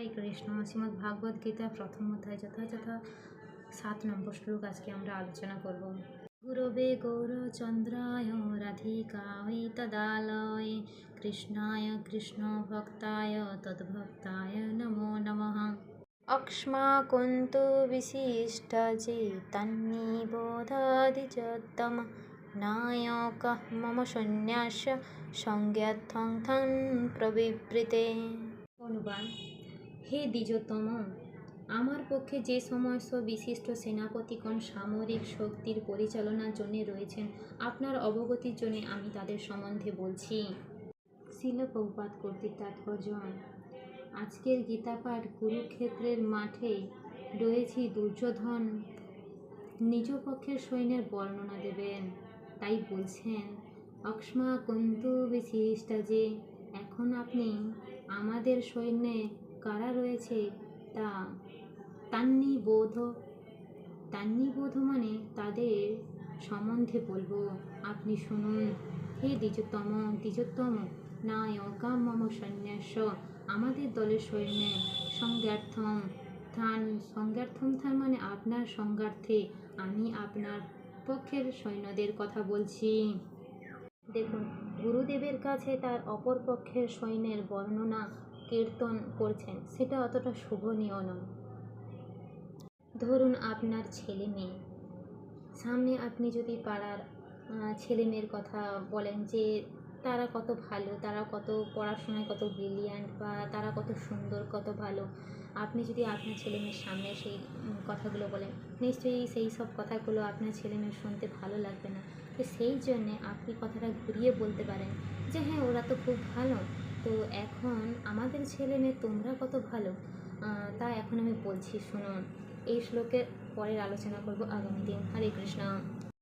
হরে কৃষ্ণ শ্রীমদ্ ভাগবত গীতা প্রথম অধ্যায় যথাযথ সাত নম্বর শ্লোক আজকে আমরা আলোচনা করব। গুরবে গৌরচন্দ্রায় রাধিকায় তদালয় কৃষ্ণায় কৃষ্ণ ভক্তায় তদ্ভক্তায় নমো নমঃ। অক্ষ্মাকুন্তু বিশিষ্ট যে চেতন্নিবোধাদিচোত্তম নায়ক মম সন্ন্যাস সঙ্গ্যাথং থং প্রবিবৃতে অনুবাদ। হে দ্বিজতম আমার পক্ষে যে সমস্ত বিশিষ্ট সেনাপতিগণ সামরিক শক্তির পরিচালনার জন্য রয়েছেন, আপনার অবগতির জন্য আমি তাদের সম্বন্ধে বলছি। শিলপ্রপাত কর্তৃক তাৎপর্য আজকের গীতাপাঠ কুরুক্ষেত্রের মাঠে রয়েছি দুর্যোধন, নিজ পক্ষের সৈন্যের বর্ণনা দেবেন, তাই বলছেন, অক্ষ্মা কুন্তু বিশিষ্ট যে, এখন আপনি আমাদের সৈন্যে কারা রয়েছে তা তান্নি বোধ তান্নি বোধ মানে তাদের সম্বন্ধে বলব। আপনি শুনুন। হে দ্বিজতম দ্বিজতম নায়কা, মম সন্ন্যাস, আমাদের দলের সৈন্যে সংজ্ঞার্থম থান সংজ্ঞার্থম থান মানে আপনার সংজ্ঞার্থে আমি আপনার পক্ষের সৈন্যদের কথা বলছি। দেখুন, গুরুদেবের কাছে তার অপর পক্ষের সৈন্যের বর্ণনা কীর্তন করছেন, সেটা অতটা শোভনীয় নয়। ধরুন আপনার ছেলে মেয়ে, সামনে আপনি যদি পাড়ার ছেলে মেয়ের কথা বলেন যে তারা কত ভালো, তারা কত পড়াশোনায় কত ব্রিলিয়ান্ট বা তারা কত সুন্দর, কত ভালো, আপনি যদি আপনার ছেলে মেয়ের সামনে সেই কথাগুলো বলেন, নিশ্চয়ই সেই সব কথাগুলো আপনার ছেলে মেয়ে শুনতে ভালো লাগবে না। তো সেই জন্যে আপনি কথাটা ঘুরিয়ে বলতে পারেন যে হ্যাঁ ওরা তো খুব ভালো। তো এখন আমাদের ছেলে মেয়ে তোমরা কত ভালো? তা এখন আমি বলছি, শুনুন। এই শ্লোকের পরের আলোচনা করব আগামী দিন। হরে কৃষ্ণ।